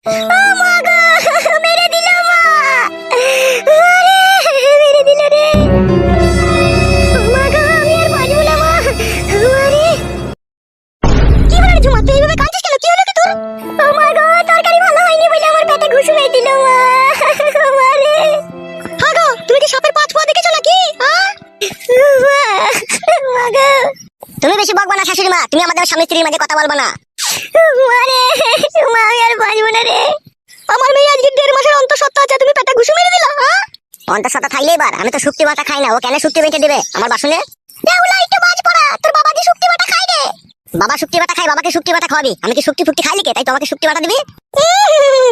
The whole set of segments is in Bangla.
তুমি বেশি বকবা না শাশুড়ি মা তুমি আমাদের স্বামী স্ত্রীর মাঝে কথা বলবা না। মারে মা আমি আর বাঁচবো না রে। আমার মেয়ে আজকে দেড় মাসের অন্তঃসত্ত্বা আছে তুমি পেটে ঘুষি মেরে দিলা হ্যাঁ অন্তঃসত্ত্বা থাকলে এবার আমি তো শুক্তি বাটা খাই না ও কেন শুক্তি বেঁচে দিবে? আমার বাসনে দেউলা একটু বাজ পড়া তোর বাবা কি শুক্তি বাটা খাই রে। বাবা শুক্তি বাটা খাই বাবাকে শুক্তি বাটা খাওয়াবি। আমি কি শুক্তি ফুক্তি খাই লিখে তাই তোমাকে শুক্তি বাটা দিবি?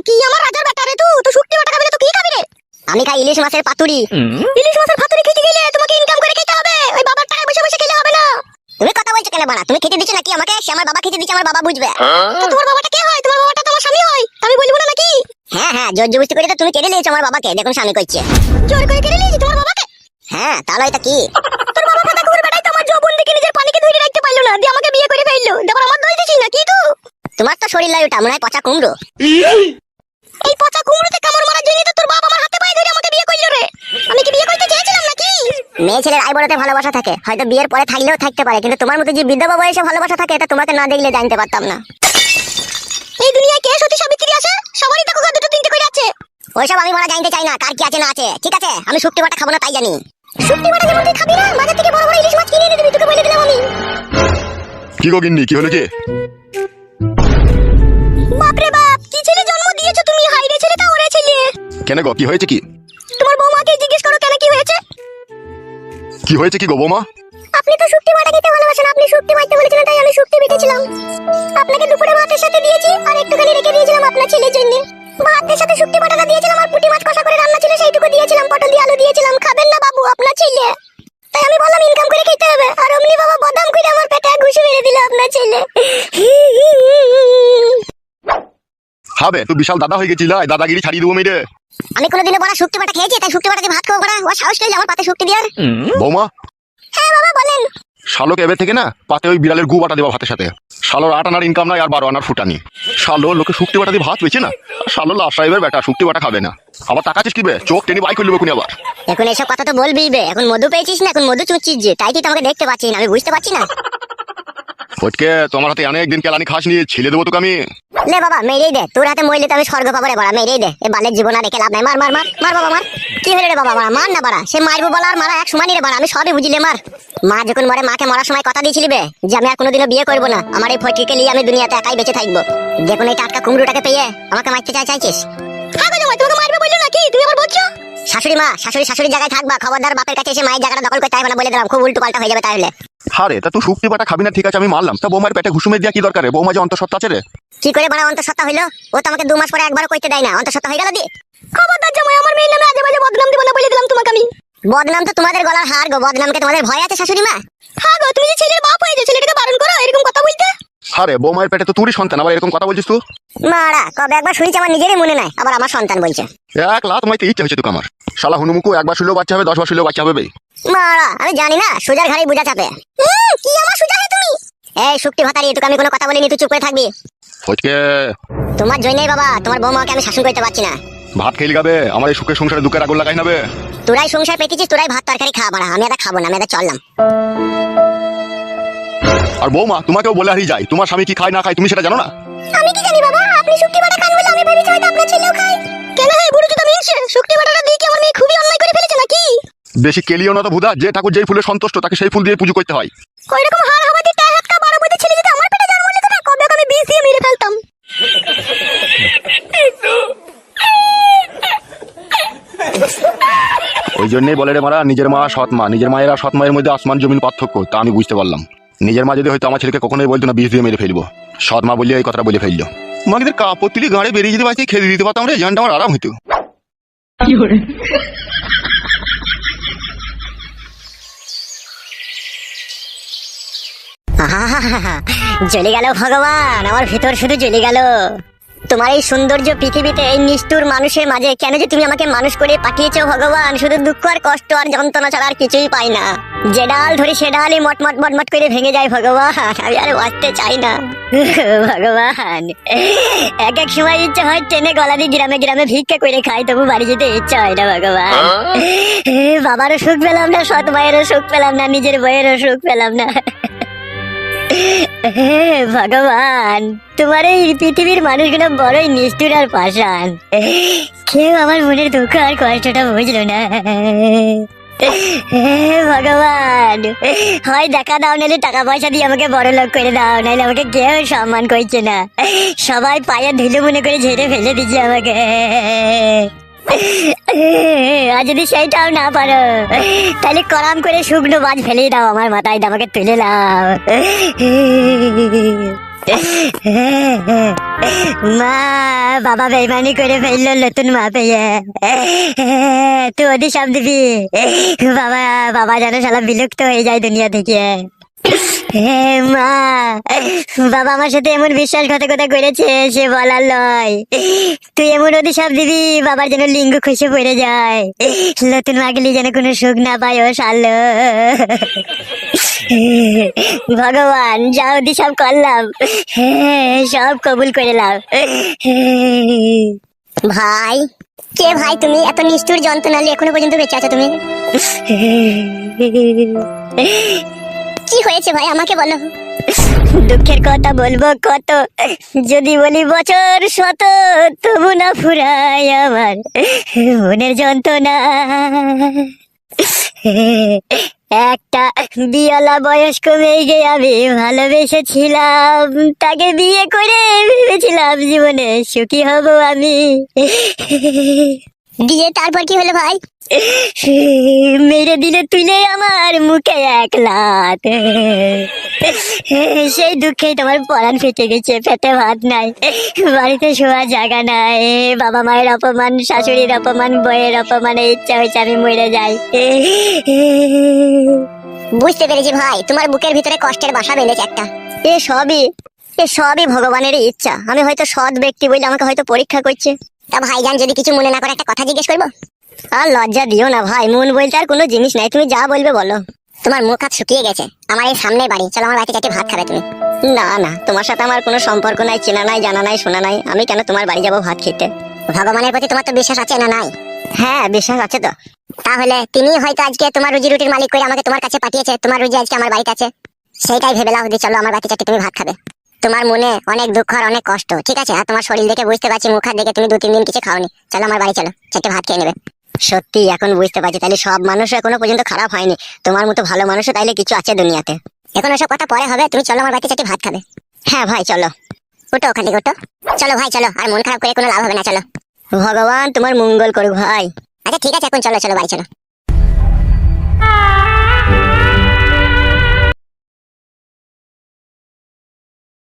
কি আমার রাজার বেটা রে তুই তো শুক্তি বাটা খাবি তো কি খাবি রে? আমি খাই ইলিশ মাছের পাতুরি ইলিশ মাছের পাতুরি খেতে গেলে তোমাকে ইনকাম করে খেতে হবে ওই বাবার টাকায় বসে বসে খেলে হবে না তুমি কথা বানা তুমি খেতে দিচ্ছ নাকি আমাকে? সে আমার বাবা খেতে দিচ্ছে আমার বাবা বুঝবে। তো তোমার বাবাটা কে হয়? তোমার বাবাটা তোমার স্বামী হয়। আমি বলব না নাকি? হ্যাঁ হ্যাঁ জোর জবস্তি করে তো তুমি কেড়ে নিয়েছো আমার বাবাকে। দেখুন স্বামী করছে জোর করে কেড়ে নিয়েছি তোমার বাবাকে? হ্যাঁ তাহলে এটা কি? তোর বাবা ফাটা কুকুর বেটাই তো আমার যৌবন দেখে নিজের পানিকে ধরে রাখতে পারল না। দিয়ে আমাকে বিয়ে করে ফেলল। তারপর আমার দোষ দিছিস না কি তো তোমার তো শরীর লাই ওটা মনে হয় পচা কুমড়ো। এই পচা কুমড়োতে কামড় মারার জন্য তো তোর বাবা আমার হাতে পায়ে ধরে আমাকে বিয়ে করল রে আমি কি বিয়ে করতে চেয়েছিলাম নাকি মেয়ে ছেলের আই বড়তে ভালোবাসা থাকে। হয়তো বিয়ের পরে থাকলেও থাকতে পারে কিন্তু তোমার মতো যে বিধবা বয়সে ভালোবাসা থাকে এটা তোমাকে না দেখলে জানতে পারতাম না। এই দুনিয়ায় কে সতী সাবিত্রী আছে সবারই দেখো দুটো তিনটে করে আছে। ওইসব আমি মারা জানতে চাই না কার কি আছে না আছে। ঠিক আছে আমি শুক্তি বাটা খাব না তাই জানি। শুক্তি বাটা যেমন তুই খাবি না বাজার থেকে বড় বড় ইলিশ মাছ কিনে এনে দিবি তোকে বলে দিলাম আমি। কি গো গিন্নি কি হলো কি? বাপরে বাপ কি ছেলে জন্ম দিয়েছ তুমি? হাইরে ছেলেটা ওরে ছেলে। কেন গো কি হয়েছে কি? কি হয়েছে কি গো বৌমা? আপনি তো শুক্তি বাটা খেতে ভালোবাসেন আপনি শুক্তি মারতে বলেছিলেন তাই আমি শুক্তি বেটেছিলাম আপনাকে দুপুরে ভাতের সাথে দিয়েছি আর একটুখানি রেখে দিয়েছিলাম আপনার ছেলের জন্য। ভাতের সাথে শুক্তি বাটাটা দিয়েছিলাম আর পুঁটি মাছ কষা করে রান্না ছিল সেইটুকু দিয়েছিলাম পটল দিয়ে আলু দিয়েছিলাম। খাবেন না বাবু আপনার ছেলে। তাই আমি বললাম ইনকাম করে খেতে হবে। আর অমনি বাবা বদাম করে আমার পেটে ঘুষি মেরে দিল আপনার ছেলে। হবে তুই বিশাল দাদা হয়ে গেছিল দাদাগিরি ছাড়িয়ে দেবো মেরে। আমি কোনোদিনও বড় শুক্তি বাটা খেয়েছি তাই শুক্তি বাটা দিয়ে ভাত খাব বড়া। ও সাহস করে আমার পাতে শুক্তি দেওয়ার। বৌমা। হ্যাঁ বাবা বলেন। শালোক এবে থেকে না পাতে ওই বিড়ালের গু বাটা দেবা ভাতের সাথে। শালোর আট আনার ইনকাম নাই আর বারো আনার ফুটানি। শালো লোকে শুক্তি বাটা দিয়ে ভাত পেয়েছে না আর শালো লাভ সাহেবের বেটা শুক্তি বাটা খাবে না। আবার টাকা চিস কিবে চোখ টেনে বাই করলে কোন আবার। এখন এসব কথা তো বলবি বে এখন মধু পেয়েছিস না এখন মধু চুচ্ছিস যে তাই কি তোমাকে দেখতে পাচ্ছি না আমি বুঝতে পারছি না। ফটকে তোমার হাতে অনেক দিন কেলানি খাস নিয়ে ছেলে দেবো তোকে আমি। লে বাবা মেরেই দে। তোর হাতে মইলে তো আমি স্বর্গ পাবো রে বাড়া মেরেই দে। এ বালের জীবন আর রেখে লাভ নাই। মার মার মার মার বাবা মার। কি হলো রে বাবা মার মার না বাড়া। সে মারবো বলা আর মারা এক সমানই রে বাড়া আমি সবই বুঝিলে মার। মা যখন মরে মাকে মরার সময় কথা দিয়েছিলি বে যে আমি আর কোনোদিনও বিয়ে করব না। আমার এই ফটিকে নিয়ে আমি দুনিয়াতে একাই বেঁচে থাকব। দেখুন এই টাটকা কুমড়োটাকে পেয়ে আমাকে মারতে চাই চাইছিস? হ্যাঁ গো তোমাকে মারবে বলল নাকি? তুমি আবার বলছো? শাশুড়ি মা শাশুড়ি শাশুড়ি জায়গায় থাকবা খবরদার বাপের কাছে এসে মায়ের জায়গাটা দখল করতে হবে না বলে দিলাম। খুব উল্টো পাল্টা হয়ে যাবে তাহলে। হারে তা তুই শুক্তি বাটা খাবি না ঠিক আছে আমি মারলাম। তা বৌমার পেটে ঘুষুমে দিয়া কি দরকার? রে? বৌমা যে অন্তঃসত্ত্বা আছে রে। কি করে বানা অন্তঃসত্ত্বা হইল? ও তো আমাকে দু মাস পরে একবারও কইতে দেয় না। অন্তঃসত্ত্বা হয়ে গেল দি। খবরদার জামাই আমার মেয়ের নামে আজে বাজে বদনাম দিব না বলে দিলাম তোমাকে আমি। বদনাম তো তোমাদের গলার হার গো বদনামকে তোমাদের ভয় আছে শাশুড়ি মা? হ্যাঁ গো তুমি যে ছেলের বাপ হয়েছে ছেলেটাকে বারণ করো এরকম কথা বলতে? হারে বৌমার পেটে তো তুই সন্তান আবার এরকম কথা বলছিস তুই? মারা কবে একবার শুনেছি আমার নিজেরই মনে নাই আবার আমার সন্তান বলছে। এক লাখ মাইতে ইচ্ছে হয়েছে তোকে আমার। শালা হুনুমুকু একবার শুলেও বাচ্চা হবে দশ বার শুলেও বাচ্চা হবে বে। মারা আমি জানি না সোজার ঘাড়ে বুঝা চাপে। কি আমার সোজা তুমি? এই শুক্তি ভাতারি তোকে আমি কোনো কথা বলিনি তুই চুপ করে থাকবি। ফটকে। তোমার জন্যই বাবা তোমার বৌমাকে আমি শাসন করতে পারছি না। ভাত খেয়ে গাবে আমার এই সুখের সংসারে দুঃখের আগুন লাগাই নাবে তোরাই সংসার পেতেছিস তোরাই ভাত তরকারি খাওয়া বাড়া আমি এটা খাব না আমি এটা চললাম। আর বৌমা তোমাকেও বলে হারিয়ে যায় তোমার স্বামী কি খায় না খায় তুমি সেটা জানো না? আমি কি জানি বাবা? আপনি শুক্তি বাটা খান বলে আমি ভেবেছি হয়তো আপনার ছেলেও খায়। কেন হে বুড়ো জুতা মিনছে শুক্তি বাটাটা দিয়ে কি আমার মেয়ে খুবই অন্যায় করে ফেলেছে নাকি? বেশি কেলিও না তো ভুদা যে ঠাকুর যেই ফুলে সন্তুষ্ট তাকে সেই ফুল দিয়ে পুজো করতে হয়। ওই রকম হার হাওয়াতে টা হাতকা বারো বইতে ছেলে যদি আমার পেটে জন্ম নিত না কবে আমি বিষ দিয়ে মেরে ফেলতাম? ওই জন্যই বলে রে মারা নিজের মা সৎ মা নিজের মায়েরা আর সৎ মায়ের মধ্যে আসমান জমিন পার্থক্য তা আমি বুঝতে পারলাম। নিজের মা যদি হয়তো আমার ছেলেকে কখনোই বলতো না বিষ দিয়ে মেরে ফেলব। সৎ মা বললে এই কথাটা বলে ফেলল। মাকে কাপড় তুলি গাড়ি বেরিয়ে যেতে পারছি খেতে দিতে পারতাম রে জানটা আমার আরাম হইতো। জ্বলে গেল ভগবান আমার ভিতর শুধু জ্বলে গেল। তোমার এই সৌন্দর্য পৃথিবীতে এই নিষ্ঠুর মানুষের মাঝে কেন যে তুমি আমাকে মানুষ করে পাঠিয়েছো ভগবান? শুধু দুঃখ আর কষ্ট আর যন্ত্রণা ছাড়া আর কিছুই পাই না। যে ডাল ধরি সে ডালই মটমট মটমট করে ভেঙে যায় ভগবান। আমি আর বাঁচতে চাই না। ভগবান এক এক সময় ইচ্ছা হয় ট্রেনে গলা দিয়ে গ্রামে গ্রামে ভিক্ষা করে খাই তবু বাড়ি যেতে ইচ্ছা হয় না ভগবান। বাবারও সুখ পেলাম না সৎ মায়েরও সুখ পেলাম না নিজের বইয়েরও সুখ পেলাম না। ভগবান তোমার এই পৃথিবীর মানুষগুলো বড়ই নিষ্ঠুর আর পাষাণ। কেউ আমার মনের দুঃখ আর কষ্টটা বুঝলো না। ভগবান। হয় দেখা দাও, নাহলে টাকা পয়সা দিয়ে আমাকে বড় লোক করে দাও, নাহলে আমাকে কেউ সম্মান করছে না। সবাই পায়ে ধুলো মনে করে ঝেড়ে ফেলে দিচ্ছে আমাকে। আর যদি সেইটাও না পারো, তাহলে করাম করে শুকনো বাজ ফেলে দাও আমার মাথায়, আমাকে তুলে নাও। মা, বাবা বেইমানি করে ফেলল নতুন মা পেয়ে। তুই ওদি সব দিবি। বাবা বাবা যেন সালা বিলুপ্ত হয়ে যায় দুনিয়া থেকে। মা, বাবা আমার সাথে এমন বিশ্বাসঘাতকতা করেছে, সে বলার লয়। তুই এমন সব দিবি, বাবার যেন লিঙ্গ খুশি পড়ে যায়। নতুন মাগলি যেন কোনো সুখ না পায়, ও সালো ভগবান যা ওদি সব করলাম। সব কবুল করে লাও ভাই কে ভাই তুমি? এত নিষ্ঠুর যন্ত্রণা নিয়ে এখনও পর্যন্ত বেঁচে আছো তুমি? কি হয়েছে ভাই? আমাকে বলো। দুঃখের কথা বলব কত? যদি বলি বছর শত তবু না ফুরাই আমার মনের যন্ত্রণা। একটা বিয়ালা বয়স্ক মেয়েকে আমি ভালোবেসেছিলাম। তাকে বিয়ে করে ভেবেছিলাম জীবনে সুখী হব আমি। দিয়ে তারপর কি হলো ভাই? মেরে দিলে তুলে আমার মুখে এক লাত। সেই দুঃখে তোমার পরাণ ফেটে গেছে পেটে ভাত নাই। বাড়িতে শোয়ার জায়গা নাই বাবা মায়ের অপমান শাশুড়ির অপমান বইয়ের অপমানে ইচ্ছা হয়েছে আমি মরে যাই। বুঝতে পেরেছি ভাই তোমার বুকের ভিতরে কষ্টের বাসা বেঁধেছে একটা। এ সবই এ সবই ভগবানের ইচ্ছা। আমি হয়তো সৎ ব্যক্তি বলে আমাকে হয়তো পরীক্ষা করছে। তা ভাইজান যদি কিছু মনে না করে একটা কথা জিজ্ঞেস করব? আর লজ্জা দিও না ভাই মন বলতে আর কোনো জিনিস নাই তুমি যা বলবে বলো। তোমার মুখ হাত শুকিয়ে গেছে আমার এই সামনে বাড়ি চলো আমার বাড়িতে চারটে ভাত খাবে তুমি। না না তোমার সাথে আমার কোনো সম্পর্ক নাই চেনা নাই জানা নাই শোনা নাই আমি কেন তোমার বাড়ি যাব ভাত খেতে? ভগবানের প্রতি তোমার তো বিশ্বাস আছে না নাই? হ্যাঁ বিশ্বাস আছে তো। তাহলে তিনি হয়তো আজকে তোমার রুজি রুটির মালিক করে আমাকে তোমার কাছে পাঠিয়েছে তোমার রুজি আজকে আমার বাড়িতে আছে। সেইটাই ভেবে লাও চলো আমার বাড়িতে চারটে তুমি ভাত খাবে। তোমার মনে অনেক দুঃখ আর অনেক কষ্ট, ঠিক আছে? আর তোমার শরীর দেখে বুঝতে পারছি মুখ হাত দেখে তুমি দু তিন দিন কিছু খাওনি। চলো আমার বাড়ি চলো, চারটে ভাত খেয়ে নেবে। সত্যি, এখন বুঝতে পারছি, তাহলে সব মানুষ এখনও পর্যন্ত খারাপ হয়নি। তোমার মতো ভালো মানুষও তাইলে কিছু আছে দুনিয়াতে। এখন ওসব কথা পরে হবে, তুমি চলো আমার বাড়িতে চারটে ভাত খাবে। হ্যাঁ ভাই, চলো। ওটো ওখান থেকে ওটো চলো ভাই, চলো, আর মন খারাপ করে কোনো লাভ হবে না, চলো। ভগবান তোমার মঙ্গল করুক ভাই। আচ্ছা ঠিক আছে, এখন চলো চলো, বাড়ি চলো।